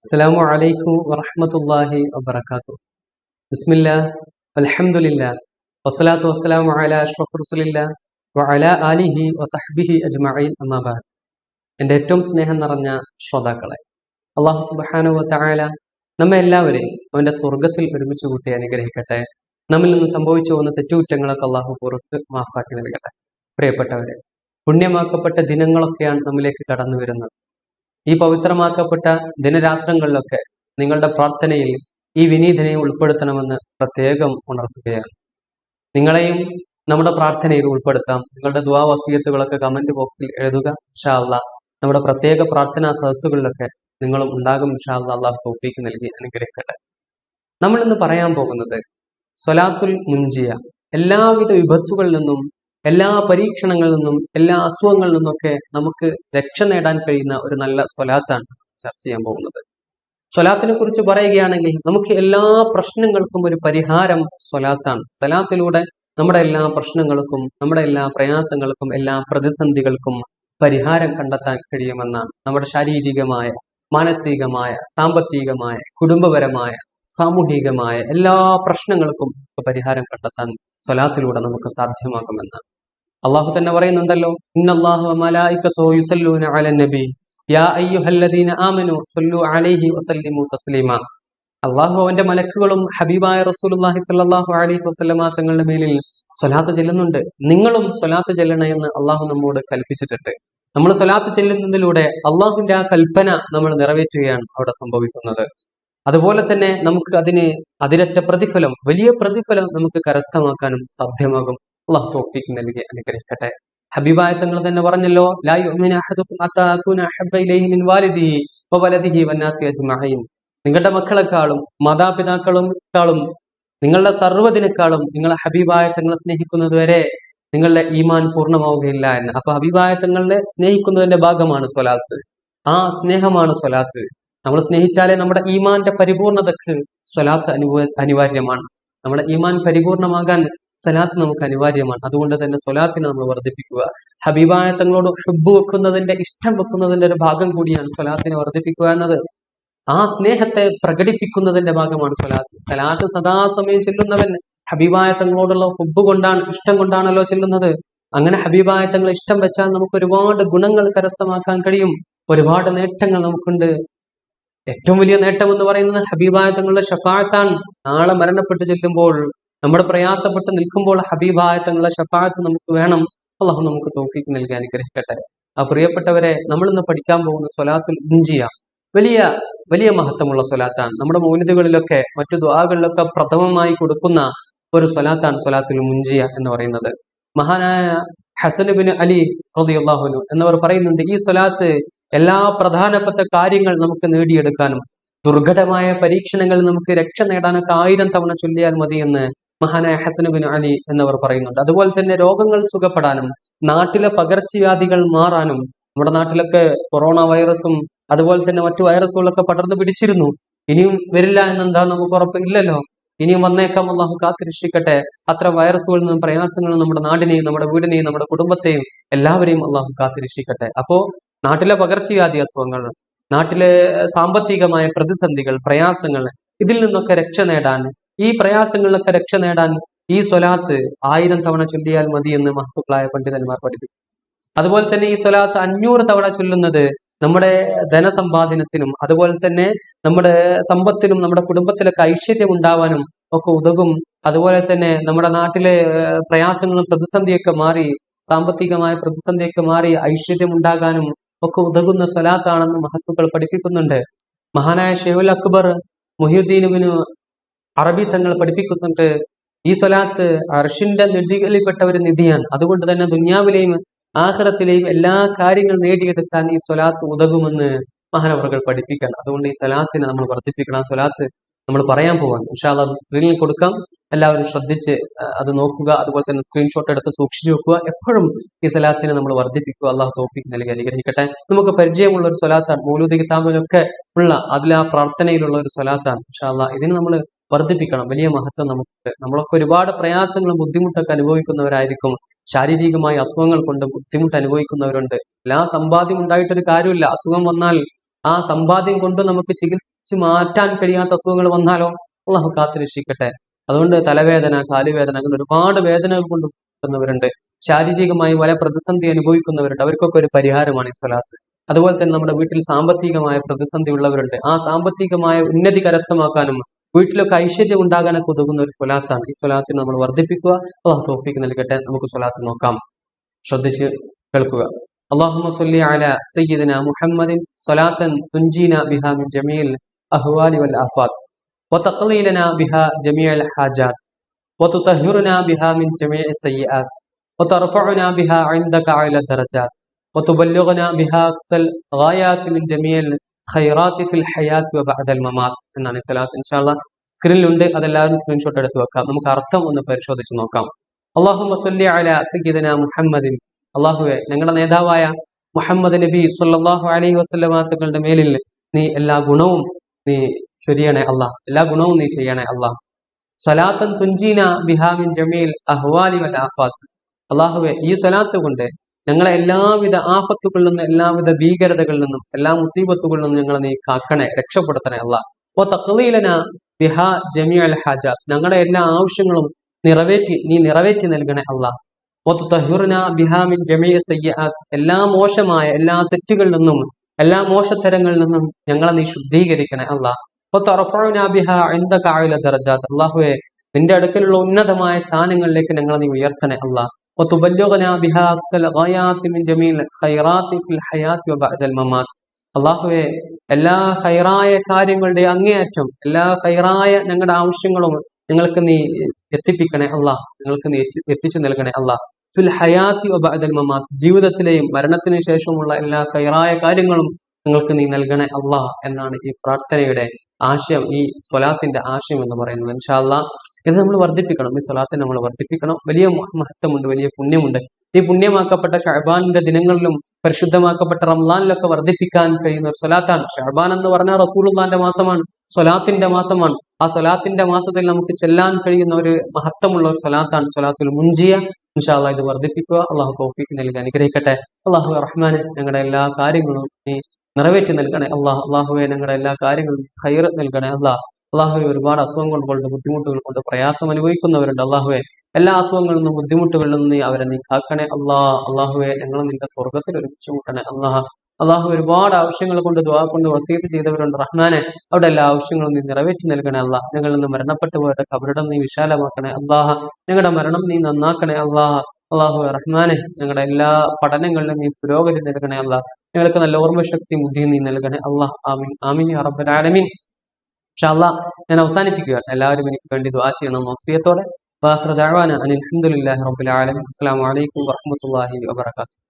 അസ്സലാമു അലൈക്കും വറഹമത്തല്ലാഹി വബർക്കാത്തു ബിസ്മില്ല അലഹമുല്ല വസ്സലാത്തു വസ്സലാമു അല അഷ്റഫ് റസൂലില്ലാ വഅലാ ആലിഹി വസഹ്ബിഹി അജ്മഈൻ അമ്മാബാദ് എന്റെ ഏറ്റവും സ്നേഹം നിറഞ്ഞ ശ്രോതാക്കളെ അള്ളാഹു സുബ്ഹാനഹു വതആല നമ്മെ എല്ലാവരെയും അവന്റെ സ്വർഗത്തിൽ ഒരുമിച്ച് കൂട്ടി അനുഗ്രഹിക്കട്ടെ. നമ്മിൽ നിന്ന് സംഭവിച്ചു പോകുന്ന തെറ്റുകുറ്റങ്ങളൊക്കെ അള്ളാഹു പുറത്ത് മാഫാക്കി നൽകട്ടെ. പ്രിയപ്പെട്ടവരെ പുണ്യമാക്കപ്പെട്ട ദിനങ്ങളൊക്കെയാണ് നമ്മിലേക്ക് കടന്നു വരുന്നത് ഈ പവിത്രമാക്കപ്പെട്ട ദിനരാത്രങ്ങളിലൊക്കെ നിങ്ങളുടെ പ്രാർത്ഥനയിൽ ഈ വിനീതനെ ഉൾപ്പെടുത്തണമെന്ന് പ്രത്യേകം ഉണർത്തുകയാണ്. നിങ്ങളെയും നമ്മുടെ പ്രാർത്ഥനയിൽ ഉൾപ്പെടുത്താം. നിങ്ങളുടെ ദ്വാ വസീയത്തുകളൊക്കെ കമന്റ് ബോക്സിൽ എഴുതുക ഇൻഷാ അല്ലാ നമ്മുടെ പ്രത്യേക പ്രാർത്ഥനാ സദസ്സുകളിലൊക്കെ നിങ്ങളും ഉണ്ടാകും ഇൻഷാ അല്ലാ അള്ളാഹു തൗഫീക്ക് നൽകി അനുഗ്രഹിക്കട്ടെ. നമ്മൾ ഇന്ന് പറയാൻ പോകുന്നത് സ്വലാത്തുൽ മുൻജിയ. എല്ലാവിധ വിപത്തുകളിൽ നിന്നും എല്ലാ പരീക്ഷണങ്ങളിൽ നിന്നും എല്ലാ അസുഖങ്ങളിൽ നിന്നൊക്കെ നമുക്ക് രക്ഷ നേടാൻ കഴിയുന്ന ഒരു നല്ല സ്വലാത്താണ് ചർച്ച ചെയ്യാൻ പോകുന്നത്. സ്വലാത്തിനെ കുറിച്ച് പറയുകയാണെങ്കിൽ നമുക്ക് എല്ലാ പ്രശ്നങ്ങൾക്കും ഒരു പരിഹാരം സ്വലാത്താണ്. സ്വലാത്തിലൂടെ നമ്മുടെ എല്ലാ പ്രശ്നങ്ങൾക്കും നമ്മുടെ എല്ലാ പ്രയാസങ്ങൾക്കും എല്ലാ പ്രതിസന്ധികൾക്കും പരിഹാരം കണ്ടെത്താൻ കഴിയുമെന്നാണ് നമ്മുടെ ശാരീരികമായ മാനസികമായ സാമ്പത്തികമായ കുടുംബപരമായ സാമൂഹികമായ എല്ലാ പ്രശ്നങ്ങൾക്കും പരിഹാരം കണ്ടെത്താൻ സ്വലാത്തിലൂടെ നമുക്ക് സാധ്യമാകുമെന്നാണ്. അള്ളാഹു തന്നെ പറയുന്നുണ്ടല്ലോ അള്ളാഹു അവന്റെ മലക്കുകളും ഹബീബായ റസൂലുള്ളാഹി സ്വല്ലല്ലാഹു അലൈഹി വസ്ലമ തങ്ങളുടെ മേലിൽ സ്വലാത്ത് ചെല്ലുന്നുണ്ട്. നിങ്ങളും സ്വലാത്ത് ചെല്ലണേ എന്ന് അള്ളാഹു നമ്മോട് കൽപ്പിച്ചിട്ടുണ്ട്. നമ്മൾ സ്വലാത്ത് ചെല്ലുന്നതിലൂടെ അള്ളാഹുവിന്റെ ആ കൽപ്പന നമ്മൾ നിറവേറ്റുകയാണ് അവിടെ സംഭവിക്കുന്നത്. അതുപോലെ തന്നെ നമുക്ക് അതിന് അതിരറ്റ പ്രതിഫലം വലിയ പ്രതിഫലം നമുക്ക് കരസ്ഥമാക്കാനും സാധ്യമാകും. അള്ളാഹു തോഫിക്ക് നൽകി അനുഗ്രഹിക്കട്ടെ. ഹബീബായ തങ്ങൾ തന്നെ പറഞ്ഞല്ലോ നിങ്ങളുടെ മക്കളെക്കാളും മാതാപിതാക്കളും നിങ്ങളുടെ സർവതിനേക്കാളും നിങ്ങളെ ഹബീബായ തങ്ങളെ സ്നേഹിക്കുന്നത് വരെ നിങ്ങളുടെ ഈമാൻ പൂർണമാവുകയില്ല എന്ന്. അപ്പൊ ഹബീബായ തങ്ങളെ സ്നേഹിക്കുന്നതിന്റെ ഭാഗമാണ് സ്വലാത്ത്. ആ സ്നേഹമാണ് സ്വലാത്ത്. നമ്മൾ സ്നേഹിച്ചാലേ നമ്മുടെ ഈമാന്റെ പരിപൂർണതക്ക് സ്വലാത്ത് അനുവ അനിവാര്യമാണ്. നമ്മുടെ ഈമാൻ പരിപൂർണമാകാൻ സലാത്ത് നമുക്ക് അനിവാര്യമാണ്. അതുകൊണ്ട് തന്നെ സ്വലാത്തിനെ നമ്മൾ വർദ്ധിപ്പിക്കുക. ഹബീബായ തങ്ങളോട് ഹുബ് വെക്കുന്നതിന്റെ ഇഷ്ടം വെക്കുന്നതിന്റെ ഒരു ഭാഗം കൂടിയാണ് സ്വലാത്തിനെ വർദ്ധിപ്പിക്കുക എന്നത്. ആ സ്നേഹത്തെ പ്രകടിപ്പിക്കുന്നതിന്റെ ഭാഗമാണ് സ്വലാത്ത് സലാത്ത് സദാസമയം ചെല്ലുന്നവൻ ഹബീബായ തങ്ങളോടുള്ള ഹുബ് കൊണ്ടാണ് ഇഷ്ടം കൊണ്ടാണല്ലോ ചെല്ലുന്നത്. അങ്ങനെ ഹബീബായ ഇഷ്ടം വെച്ചാൽ നമുക്ക് ഒരുപാട് ഗുണങ്ങൾ കരസ്ഥമാക്കാൻ കഴിയും. ഒരുപാട് നേട്ടങ്ങൾ നമുക്കുണ്ട്. ഏറ്റവും വലിയ നേട്ടം എന്ന് പറയുന്നത് ഹബീബായ തങ്ങളുടെ ഷഫായത്താണ് നാളെ മരണപ്പെട്ടു ചെല്ലുമ്പോൾ നമ്മുടെ പ്രയാസപ്പെട്ട് നിൽക്കുമ്പോൾ ഹബീബായ തങ്ങളുടെ ഷഫാത്ത് നമുക്ക് വേണം. അള്ളാഹു നമുക്ക് തോഫീക്ക് നൽകി അനുഗ്രഹിക്കട്ടെ. ആ പ്രിയപ്പെട്ടവരെ നമ്മൾ ഇന്ന് പഠിക്കാൻ പോകുന്ന സ്വലാത്തുൽ ഇഞ്ചിയ വലിയ വലിയ മഹത്വമുള്ള സ്വലാത്താണ്. നമ്മുടെ മൗനിതകളിലൊക്കെ മറ്റു ദ്വാകളിലൊക്കെ പ്രഥമമായി കൊടുക്കുന്ന ഒരു സ്വലാത്താണ് സ്വലാത്തുൽ മുഞ്ചിയ എന്ന് പറയുന്നത്. മഹാനായ ഹസനുബിൻ അലി റളിയല്ലാഹുനു എന്നവർ പറയുന്നുണ്ട് ഈ സ്വലാത്ത് എല്ലാ പ്രധാനപ്പെട്ട കാര്യങ്ങൾ നമുക്ക് നേടിയെടുക്കാനും ദുർഘടമായ പരീക്ഷണങ്ങളിൽ നമുക്ക് രക്ഷ നേടാനൊക്കെ ആയിരം തവണ ചൊല്ലിയാൽ മതി എന്ന് മഹാനായ ഹസനുബിൻ അലി എന്നവർ പറയുന്നുണ്ട്. അതുപോലെ തന്നെ രോഗങ്ങൾ സുഖപ്പെടാനും നാട്ടിലെ പകർച്ചവ്യാധികൾ മാറാനും നമ്മുടെ നാട്ടിലൊക്കെ കൊറോണ വൈറസും അതുപോലെ തന്നെ മറ്റു വൈറസുകളൊക്കെ പടർന്നു പിടിച്ചിരുന്നു. ഇനിയും വരില്ല എന്നെന്താ നമുക്ക് ഉറപ്പ് ഇല്ലല്ലോ. ഇനിയും വന്നേക്കാം അള്ളാഹു കാത്തിരക്ഷിക്കട്ടെ. അത്ര വൈറസുകളിൽ നിന്നും പ്രയാസങ്ങളും നമ്മുടെ നാടിനെയും നമ്മുടെ വീടിനെയും നമ്മുടെ കുടുംബത്തെയും എല്ലാവരെയും അള്ളാഹു കാത്തിരക്ഷിക്കട്ടെ. അപ്പോ നാട്ടിലെ പകർച്ചവ്യാധി അസുഖങ്ങൾ നാട്ടിലെ സാമ്പത്തികമായ പ്രതിസന്ധികൾ പ്രയാസങ്ങൾ ഇതിൽ നിന്നൊക്കെ രക്ഷ നേടാൻ ഈ പ്രയാസങ്ങളിലൊക്കെ രക്ഷ നേടാൻ ഈ സ്വലാത്ത് ആയിരം തവണ ചൊല്ലിയാൽ മതി എന്ന് മഹത്തുക്കളായ പണ്ഡിതന്മാർ പഠിപ്പിക്കും അതുപോലെ തന്നെ ഈ സ്വലാത്ത് അഞ്ഞൂറ് തവണ ചൊല്ലുന്നത് നമ്മുടെ ധനസമ്പാദനത്തിനും അതുപോലെ തന്നെ നമ്മുടെ സമ്പത്തിനും നമ്മുടെ കുടുംബത്തിലൊക്കെ ഐശ്വര്യം ഉണ്ടാവാനും ഒക്കെ ഉതകും. അതുപോലെ തന്നെ നമ്മുടെ നാട്ടിലെ പ്രയാസങ്ങളും പ്രതിസന്ധിയൊക്കെ മാറി സാമ്പത്തികമായ പ്രതിസന്ധിയൊക്കെ മാറി ഐശ്വര്യം ഉണ്ടാകാനും ഒക്കെ ഉതകുന്ന സ്വലാത്താണെന്ന് മഹത്തുക്കൾ പഠിപ്പിക്കുന്നുണ്ട്. മഹാനായ ഷെയ്ഖുൽ അക്ബർ മുഹിയുദ്ദീനുവിന് അറബി തങ്ങൾ പഠിപ്പിക്കുന്നുണ്ട്. ഈ സ്വലാത്ത് അർഷിന്റെ നിധികളിൽപ്പെട്ട ഒരു നിധിയാണ്. അതുകൊണ്ട് തന്നെ ദുന്യാവിലെയും ആഹ്റത്തിലെയും എല്ലാ കാര്യങ്ങൾ നേടിയെടുക്കാൻ ഈ സ്വലാത്ത് ഉതകുമെന്ന് മഹാനവറുകൾ പഠിപ്പിക്കാൻ അതുകൊണ്ട് ഈ സ്വലാത്തിനെ നമ്മൾ വർദ്ധിപ്പിക്കണം. സ്വലാത്ത് നമ്മൾ പറയാൻ പോവാണ്. ഇൻഷാല്ല അത് സ്ക്രീനിൽ കൊടുക്കാം. എല്ലാവരും ശ്രദ്ധിച്ച് അത് നോക്കുക. അതുപോലെ തന്നെ സ്ക്രീൻഷോട്ട് എടുത്ത് സൂക്ഷിച്ചു വെക്കുക. എപ്പോഴും ഈ സലാത്തിനെ നമ്മൾ വർദ്ധിപ്പിക്കുക. അള്ളാഹു തോഫിക്ക് നൽകി അനുഗ്രഹിക്കട്ടെ. നമുക്ക് പരിചയമുള്ള ഒരു സ്വലാത്താണ് മൗലൂദി കിതാബിലൊക്കെ ഉള്ള അതിൽ ആ പ്രാർത്ഥനയിലുള്ള ഒരു സ്വലാത്താണ് ഇൻഷാല്ല ഇതിന് നമ്മൾ വർദ്ധിപ്പിക്കണം. വലിയ മഹത്വം നമുക്ക്. നമ്മളൊക്കെ ഒരുപാട് പ്രയാസങ്ങളും ബുദ്ധിമുട്ടൊക്കെ അനുഭവിക്കുന്നവരായിരിക്കും. ശാരീരികമായ അസുഖങ്ങൾ കൊണ്ട് ബുദ്ധിമുട്ട് അനുഭവിക്കുന്നവരുണ്ട്. എല്ലാ സമ്പാദ്യം ഉണ്ടായിട്ടൊരു കാര്യമില്ല. അസുഖം വന്നാൽ ആ സമ്പാദ്യം കൊണ്ട് നമുക്ക് ചികിത്സിച്ച് മാറ്റാൻ കഴിയാത്ത അസുഖങ്ങൾ വന്നാലോ അള്ളാഹു കാത്തുരക്ഷിക്കട്ടെ. അതുകൊണ്ട് തലവേദന കാലുവേദന അങ്ങനെ ഒരുപാട് വേദനകൾ കൊണ്ട് ുന്നവരുണ്ട് ശാരീരികമായി പല പ്രതിസന്ധി അനുഭവിക്കുന്നവരുണ്ട്. അവർക്കൊക്കെ ഒരു പരിഹാരമാണ് ഈ സ്വലാത്ത്. അതുപോലെ തന്നെ നമ്മുടെ വീട്ടിൽ സാമ്പത്തികമായ പ്രതിസന്ധി ഉള്ളവരുണ്ട്. ആ സാമ്പത്തികമായ ഉന്നതി കരസ്ഥമാക്കാനും വീട്ടിലൊക്കെ ഐശ്വര്യം ഉണ്ടാകാനൊക്കെ ഉതകുന്ന ഒരു സ്വലാത്താണ്. ഈ സ്വലാത്തിന് നമ്മൾ വർദ്ധിപ്പിക്കുക. അള്ളാഹു തോഫിക്ക് നൽകട്ടെ. നമുക്ക് സ്വലാത്ത് നോക്കാം. ശ്രദ്ധിച്ച് കേൾക്കുക. اللهم صل على سيدنا محمد صلاة تنجينا بها من جميع الأهوال والآفات وتقضي لنا بها جميع الحاجات وتطهرنا بها من جميع السيئات وترفعنا بها عندك على الدرجات وتبلغنا بها أقصى الغايات من جميع الخيرات في الحياة وبعد الممات എന്നാണ് ഈ സലാത്ത് ഇൻഷാല്ല സ്ക്രീനിലുണ്ട് അതെല്ലാവരും സ്ക്രീൻഷോട്ട് എടുത്ത് വെക്കാം നമുക്ക് അർത്ഥം ഒന്ന് പരിശോധിച്ച് നോക്കാം അള്ളാഹു സല്ലി അല സയ്യിദന മുഹമ്മദിൻ അള്ളാഹുവെ ഞങ്ങളുടെ നേതാവായ മുഹമ്മദ് നബി സുല്ലാഹു അലൈഹി വസ്ലമാക്കളുടെ മേലിൽ നീ എല്ലാ ഗുണവും നീ ചൊരിയണേ അള്ളാഹ്. എല്ലാ ഗുണവും നീ ചെയ്യണേ അള്ളാഹ്. സലാത്തൻ തുഞ്ചീന ബിഹാമിൻ ജമീൽ അഹ്വാലി വൽ ആഫാത്ത്. അള്ളാഹുവെ ഈ സലാത്ത് കൊണ്ട് ഞങ്ങളെ എല്ലാവിധ ആഫത്തുകളിൽ നിന്നും എല്ലാവിധ ഭീകരതകളിൽ നിന്നും എല്ലാ മുസീബത്തുകളിൽ നിന്നും ഞങ്ങളെ നീ കാക്കണേ രക്ഷപ്പെടുത്തണേ അല്ല ഓ തക്കലീലന ബിഹാ ജമീ അൽ ഹാജ ഞങ്ങളുടെ എല്ലാ ആവശ്യങ്ങളും നിറവേറ്റി നീ നിറവേറ്റി നൽകണേ അള്ളാഹ്. ജമീഅ എല്ലാ മോശമായ എല്ലാ തെറ്റുകളിൽ നിന്നും എല്ലാ മോശത്തരങ്ങളിൽ നിന്നും ഞങ്ങളെ നീ ശുദ്ധീകരിക്കണേ അള്ളാഹ് അള്ളാഹുവെ നിന്റെ അടുക്കലുള്ള ഉന്നതമായ സ്ഥാനങ്ങളിലേക്ക് ഞങ്ങളെ നീ ഉയർത്തണേ അള്ളാഹ് അള്ളാഹുവെ എല്ലാ ഹൈറായ കാര്യങ്ങളുടെ അങ്ങേയറ്റം എല്ലാ ഹൈറായ ഞങ്ങളുടെ ആവശ്യങ്ങളും ഞങ്ങൾക്ക് നീ എത്തിപ്പിക്കണേ അല്ല നിങ്ങൾക്ക് നീ എത്തി എത്തിച്ചു നൽകണേ അല്ല ഫിൽ ഹയാത്തി വബഅദൽ മമാത്ത്. ജീവിതത്തിലെയും മരണത്തിനു ശേഷമുള്ള എല്ലാ ഹൈറായ കാര്യങ്ങളും നിങ്ങൾക്ക് നീ നൽകണേ അല്ല എന്നാണ് ഈ പ്രാർത്ഥനയുടെ ആശയം ഈ സ്വലാത്തിന്റെ ആശയം എന്ന് പറയുന്നത്. ഇൻഷാല്ല ഇത് നമ്മൾ വർദ്ധിപ്പിക്കണം. ഈ സ്വലാത്തിനെ നമ്മൾ വർദ്ധിപ്പിക്കണം. വലിയ മഹത്വമുണ്ട് വലിയ പുണ്യമുണ്ട്. ഈ പുണ്യമാക്കപ്പെട്ട ഷഹബാനിന്റെ ദിനങ്ങളിലും പരിശുദ്ധമാക്കപ്പെട്ട റംലാനിലൊക്കെ വർദ്ധിപ്പിക്കാൻ കഴിയുന്ന ഒരു സ്വലാത്താണ്. ഷഹബാൻ എന്ന് പറഞ്ഞാൽ റസൂലുള്ളാന്റെ മാസമാണ്. സ്വലാത്തിന്റെ മാസമാണ്. ആ സ്വലാത്തിന്റെ മാസത്തിൽ നമുക്ക് ചെല്ലാൻ കഴിയുന്ന ഒരു മഹത്വമുള്ള ഒരു സ്വലാത്താണ് സ്വലാത്തുൽ മുഞ്ചിയ ഇൻഷാല്ല ഇത് വർദ്ധിപ്പിക്കുക. അള്ളാഹു തോഫിക്ക് നൽകി അനുഗ്രഹിക്കട്ടെ. അള്ളാഹു റഹ്മാനെ ഞങ്ങളുടെ എല്ലാ കാര്യങ്ങളും നീ നിറവേറ്റി നൽകണേ. അള്ളാഹ് അള്ളാഹുവെ ഞങ്ങളുടെ എല്ലാ കാര്യങ്ങളും ഹൈർ നൽകണേ. അള്ളാഹ് അള്ളാഹുവെ ഒരുപാട് അസുഖങ്ങൾ കൊണ്ട് ബുദ്ധിമുട്ടുകൾ കൊണ്ട് പ്രയാസം അനുഭവിക്കുന്നവരുണ്ട്. അള്ളാഹുവെ എല്ലാ അസുഖങ്ങളിൽ നിന്നും ബുദ്ധിമുട്ടുകളിൽ നിന്ന് അവരെ നീ കാക്കണേ. അള്ളാഹ് അള്ളാഹുവെ ഞങ്ങൾ നിന്റെ സ്വർഗത്തിൽ ഒരുമിച്ച് കൂട്ടണേ. അള്ളാഹ് അള്ളാഹു ഒരുപാട് ആവശ്യങ്ങൾ കൊണ്ട് ദ്വാ കൊണ്ട് വസീത് ചെയ്തവരുണ്ട്. റഹ്മാനെ അവിടെ എല്ലാ ആവശ്യങ്ങളും നീ നിറവേറ്റി നൽകണേ അള്ളാഹ് ഞങ്ങളിൽ നിന്ന് മരണപ്പെട്ടു പോയിട്ട് കബരിടം നീ വിശാലമാക്കണേ അള്ളാഹ ഞങ്ങളുടെ മരണം നീ നന്നാക്കണേ അള്ളാഹ അള്ളാഹു റഹ്മാനെ ഞങ്ങളുടെ എല്ലാ പഠനങ്ങളിലും നീ പുരോഗതി നൽകണേ അള്ളാഹ് ഞങ്ങൾക്ക് നല്ല ഓർമ്മശക്തി ബുദ്ധി നീ നൽകണേ അള്ളാഹ് ആമീൻ. ആമീൻ അറബൻ ആലമീൻ. ഇൻഷാ അള്ളാഹ് ഞാൻ അവസാനിപ്പിക്കുക. എല്ലാവരും എനിക്ക് വേണ്ടി ദ്വാ ചെയ്യണം വസീയത്തോടെ വാഹൃദാന അനിൽ ആലമീൻ. അസ്സലാമു അലൈക്കും വറഹ്മത്തുള്ളാഹി വബറകാതുഹു.